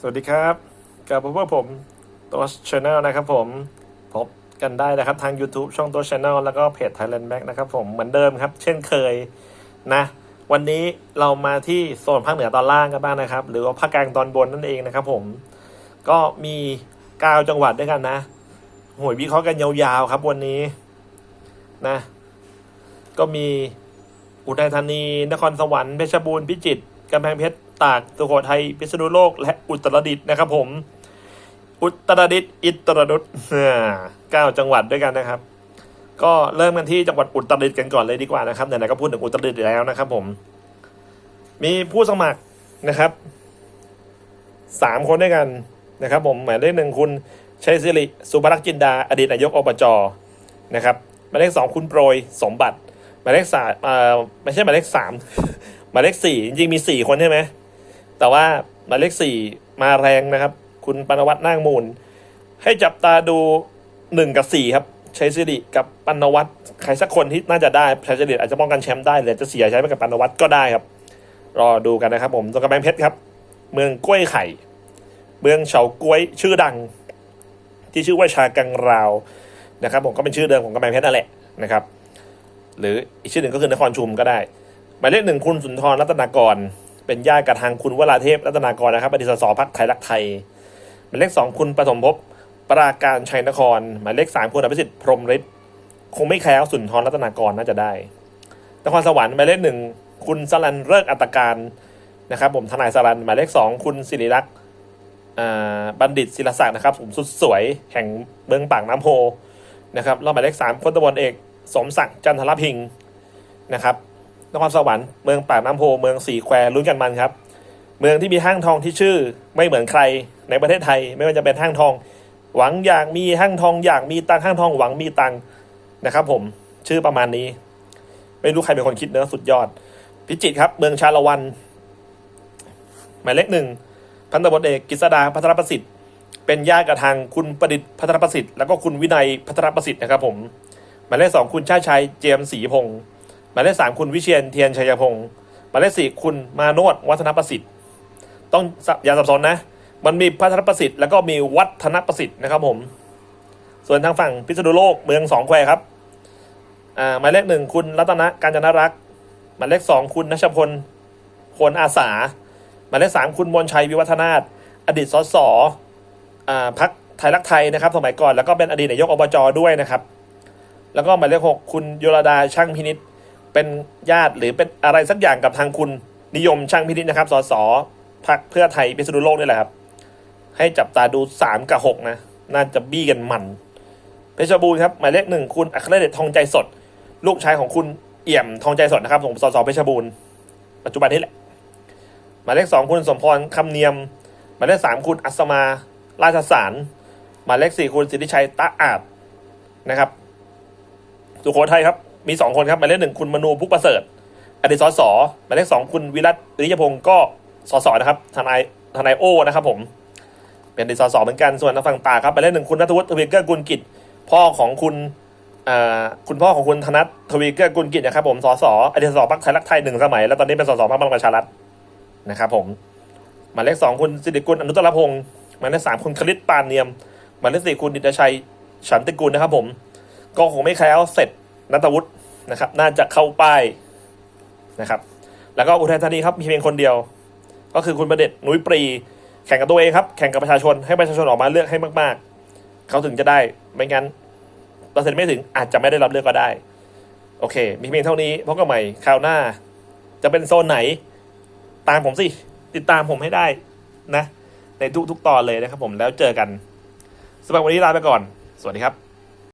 สวัสดีครับกับพวกผมตัวช anel นะครับผมพบกันได้นะครับทาง YouTube ช่องตัวช anel แล้วก็เพจ Thailand Back นะครับผมเหมือนเดิมครับ เช่นเคยนะ วันนี้เรามาที่โซนภาคเหนือตอนล่างกันบ้างนะครับ หรือว่าภาคกลางตอนบนนั่นเองนะครับผมก็มี9จังหวัดด้วยกันนะหวยวิเคราะห์กันยาวๆครับวันนี้นะ ก็มีอุทัยธานี นครสวรรค์เพชรบูรณ์พิจิตร กำแพงเพชรตากสุโขทัยพิษณุโลก และอุตรดิตถ์นะครับผม อุตรดิตถ์อิตรดุษเก้าจังหวัดด้วยกันนะครับ ก็เริ่มกันที่จังหวัดอุตรดิตถ์กันก่อนเลยดีกว่านะครับไหนๆก็พูดถึงอุตรดิตถ์แล้วนะครับ ผม มีผู้สมัครนะครับสามคนด้วยกันนะครับ ผมหมายเลขหนึ่งคุณชัยศิริสุภรักษ์จินดา อดีตนายกอบจนะครับหมายเลขสองคุณโปรยสมบัติหมายเลขสามไม่ใช่หมายเลขสาม มายเลขสี่จริงๆมีสี่คนใช่ไหมแต่ว่าหมายเลขสี่มาแรงนะครับ คุณปนวัตนางมูล ให้จับตาดูหนึ่งกับสี่ครับชัยสิริกับปนวัตใครสักคนที่น่าจะได้ชัยสิริอาจจะป้องกันแชมป์ได้หรือจะเสียใช้ไปกับปนวัตก็ได้ครับ รอดูกันนะครับ ผมตรงกำแพงเพชรครับ เมืองกล้วยไข่ เมืองเฉาก้วยชื่อดัง ที่ชื่อว่าชากังราวนะครับ ผมก็เป็นชื่อเดิมของกำแพงเพชรนั่นแหละนะครับ หรืออีกชื่อหนึ่งก็คือนครชุมก็ได้ หมายเลขหนึ่งคุณสุนทรรัตนากร เป็นญาติกับทางคุณวราเทพรัตนากรนะครับอดีตสสพักไทยรักไทย หมายเลขสองคุณปฐมภพปราการชัยนคร หมายเลขสามคุณอภิสิทธิ์พรมฤทธิ์คงไม่แคล้วสุนทรรัตนากรน่าจะได้นครสวรรค์หมายเลขหนึ่งคุณสลันเลิกอัตการนะครับ ผมทนายสลันหมายเลขสองคุณศิริลักษ์บัณฑิตศิลศักดิ์นะครับผมสุดสวยแห่งเมืองปากน้ำโพนะครับแล้วหมายเลขสามคนตำบลเอก สมศักดิ์จันทรพิงค์นะครับ นครสวรรค์เมืองปากน้ำโพเมืองสี่แควลุ้นกันมันครับ เมืองที่มีห้างทองที่ชื่อไม่เหมือนใครในประเทศไทย ไม่ว่าจะเป็นห้างทอง หวังอยากมีห้างทองอยากมีตังห้างทองหวังมีตังนะครับ ผมชื่อประมาณนี้ ไม่รู้ใครเป็นคนคิดเนอะสุดยอด พิจิตรครับ เมืองชาละวัน หมายเลขหนึ่งพันตำรวจเอกกฤษดาพัทรประสิทธิ์เป็นญาติกับทางคุณประดิษฐ์พัทรประสิทธิ์แล้วก็คุณวินัยพัทรประสิทธิ์นะครับ ผมหมายเลขสองคุณชาชัยเจียมศรีพงศ์ มายเลขสามคุณวิเชียนเทียนชัยพงศ์หมายเลขสี่คุณมาโนดวัฒนประสิทธิ์ ต้องอย่าสับสนนะ มันมีพัฒนประสิทธิ์แล้วก็มีวัฒนประสิทธิ์นะครับผม ส่วนทางฝั่งพิษณุโลกเมืองสองแควครับอ่าหมายเลขหนึ่งคุณรัตนการจนรักษ์หมายเลขสองคุณนัชพลพลอาสา หมายเลขสามคุณมนชัยวิวัฒนาถอดีตสสอ่าพักไทยรักไทยนะครับ สมัยก่อนแล้วก็เป็นอดีตนายกอบจด้วยนะครับ แล้วก็หมายเลขหกคุณโยรดาช่างพินิษ เป็นญาติหรือเป็นอะไรสักอย่างกับทางคุณนิยมช่างพินิษนะครับสสพักเพื่อไทยพิษณุโลกนี่แหละครับ ให้จับตาดูสามกับหกนะ น่าจะบี้กันมัน เพชรบูรณ์ครับหมายเลขหนึ่งคุณอัครเดชทองใจสด ลูกชายของคุณเอี่ยมทองใจสดนะครับผมสสเพชรบูรณ์ปัจจุบันนี้แหละหมายเลขสองคุณสมพรคำเนียมหมายเลขสามคุณอัศมาราชสารหมายเลขสี่คุณสิทธิชัยตะอาบนะครับ สุโขทัยครับ มีสองคนครับหมายเลขหนึ่งคุณมนูพุกประเสริฐอดีตสสหมายเลขสองคุณวิรัตริยพงศ์ก็สสนะครับทนายทนายโอนะครับผม เป็นอดีตสสเหมือนกันส่วนทางฝั่งตาครับหมายเลขหนึ่งคุณนัทวุฒิทวีเกื้อกุลกิจ พ่อของคุณคุณพ่อของคุณธนัททวีเกื้อกุลกิจนะครับผมสสอดีตสสพรรคไทยรักไทยหนึ่งสมัย แล้วตอนนี้เป็นสสพรรคพลังประชารัฐนะครับผมหมายเลขสองคุณสิริกุลอนุตตรพงศ์หมายเลขสามคุณคลิตปานเนียมหมายเลขสี่คุณดิตชัยฉันติกุลนะครับผม ก็คงไม่แคล้วเสร็จ นัทวุฒินะครับ น่าจะเข้าป้ายนะครับ แล้วก็อุทัยธานีครับมีเพียงคนเดียว ก็คือคุณประเด็จนุ้ยปรี แข่งกับตัวเองครับ แข่งกับประชาชนให้ประชาชนออกมาเลือกให้มาก ๆ เขาถึงจะได้ไม่งั้นเปอร์เซ็นต์ไม่ถึงอาจจะไม่ได้รับเลือกก็ได้ โอเค มีเพียงเท่านี้พบกันใหม่คราวหน้า จะเป็นโซนไหน ตามผมสิ ติดตามผมให้ได้นะ ในทุกๆตอนเลยนะครับผมแล้วเจอกันสำหรับวันนี้ลาไปก่อน สวัสดีครับ